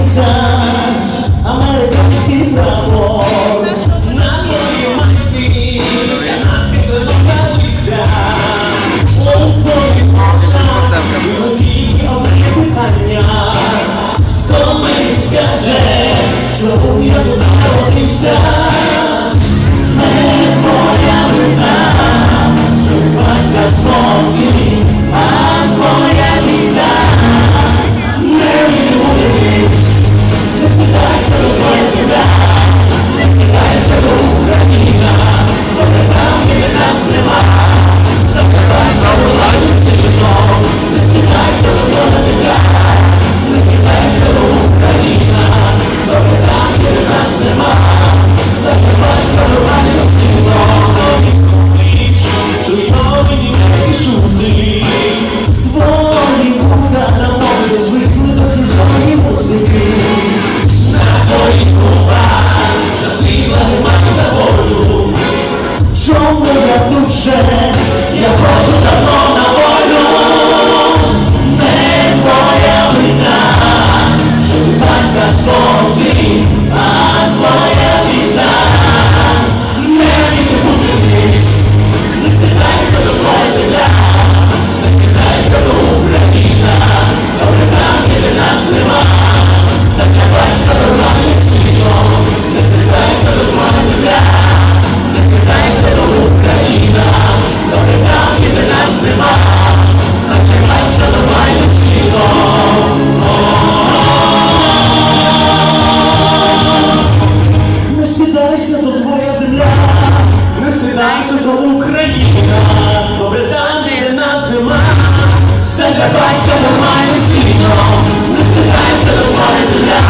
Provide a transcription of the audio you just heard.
Українця, американський прапор на твою мати, на можна, було що я тут народився. До України.